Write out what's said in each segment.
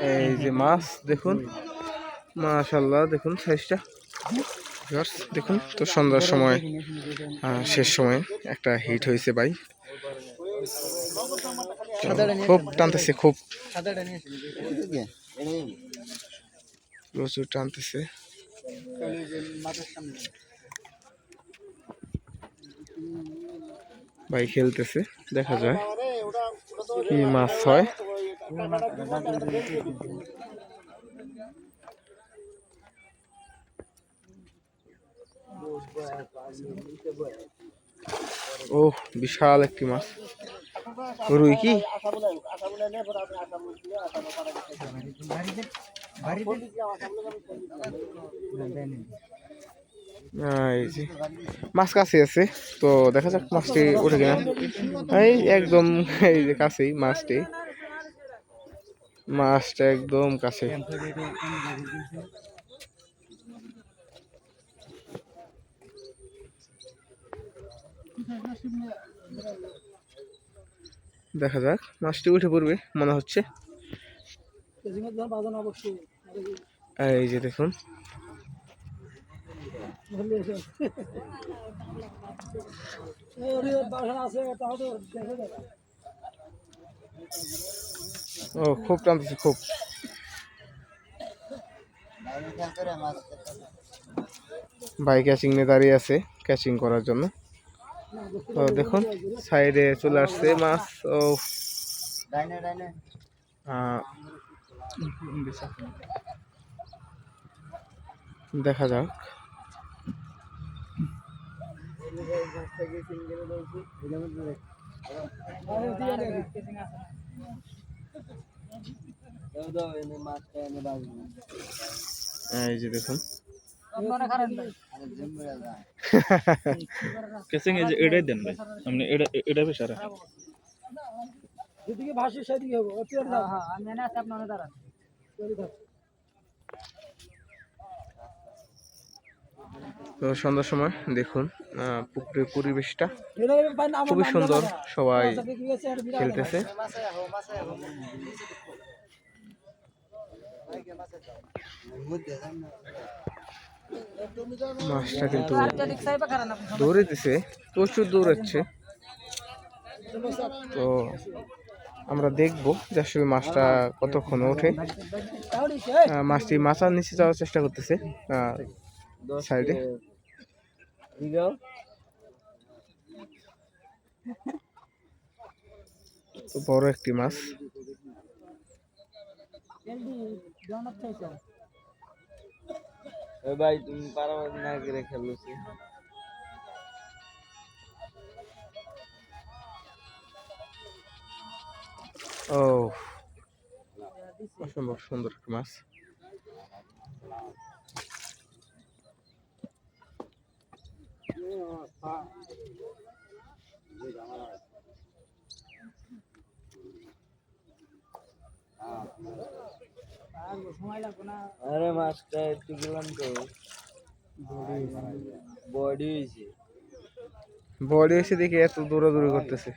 এই যে মাছ, দেখুন। মাশাল্লাহ দেখুন সাইজটা দেখুন তো সন্ধ্যার সময় শেষ সময় একটা হিট হয়েছে ভাই। খুব টানতেছে, খুব। প্রচুর টানতেছে। ভাই খেলতেছে, দেখা যায়। কি মাছ হয়? ও বিশাল একটি মাছ। রুই কি? মাছ কাছে আছে, তো দেখা যাক মাছটি ওঠে কিনা। এই একদম, এই যে কাছেই মাছটি। মাছটা একদম কাছে। দেখা যাক মাছটি উঠে পড়বে মনে হচ্ছে। এই যে দেখুন। ও, খুব টানতেছে, খুব। ভাই ক্যাচিং নিয়ে দাঁড়িয়ে আছে ক্যাচিং করার জন্য। তো দেখুন সাইডে চলে আসছে মাছ, ও। দেখা যাক। এই যে দেখুন। কেসিং এই যে এটাই দেন ভাই। আপনি এটা এটা বেশ আর যেদিকে ভাসে সেদিকে হব ও তুই দাঁড়া হ্যাঁ আমি না চাপ না তো সন্ধ্যার সময় দেখুন পুকুরের পরিবেশটা খুবই সুন্দর। সবাই খেলতেছে। মাছটা কিন্তু দৌড়েতেছে প্রচুর দৌড়াচ্ছে। তো আমরা দেখব যে আসলে মাছটা কতক্ষণ ওঠে। মাছটি মাচার নিচে যাওয়ার চেষ্টা করতেছে সাইডে। তো বড় একটি মাছ। ভাই তুমি পারো না করে খেলছি ও অসম্ভব সুন্দর একটি মাছ। আরে মাছটা একটু গেলাম তো। বডি হয়েছে। বডি এসে দেখে এত দৌড়াদৌড়ি করতেছে।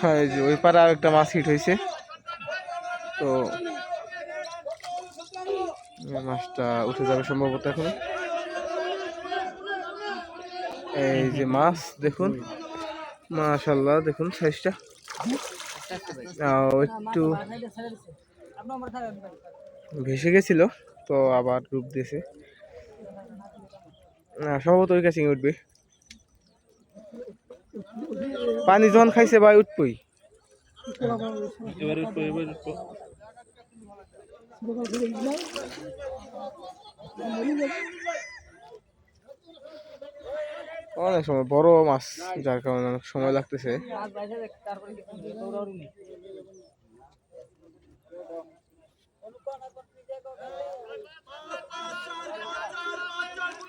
হ্যাঁ এই যে ওই পারে আর একটা মাছ হিট হয়েছে। তো মাছটা উঠে যাবে সম্ভবত এখন। এই যে মাছ দেখুন। মাশাল্লাহ দেখুন সাইজটা একটু ভেসে গেছিল। তো আবার ডুব দিয়েছে। না সম্ভবত ওই কাছে উঠবে। পানি যখন খাইছে ভাই উঠবই। অনেক সময় বড় মাছ যার কারণে অনেক সময় লাগতেছে।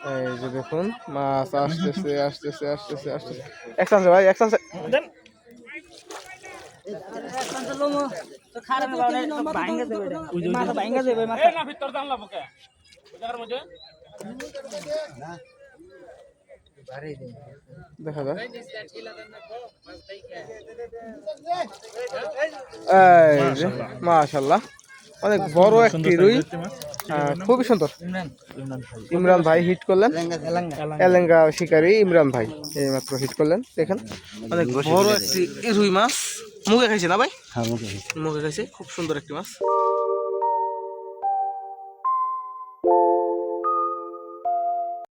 এই যে দেখুন মাছ আসতেছে আসতেছে। আসতেছে আসতেছে এক চান্সে ভাই এক চান্সে দেন। দেখা যাক। মাশাল্লাহ অনেক বড় একটি রুই। খুবই সুন্দর। ইমরান। ভাই। হিট করলেন। এলেঙ্গা শিকারী ইমরান ভাই এই মাত্র হিট করলেন। দেখেন অনেক বড় একটি রুই মাছ। মুখে খাইছে না ভাই? মুখে খাইছে খুব সুন্দর একটি মাছ।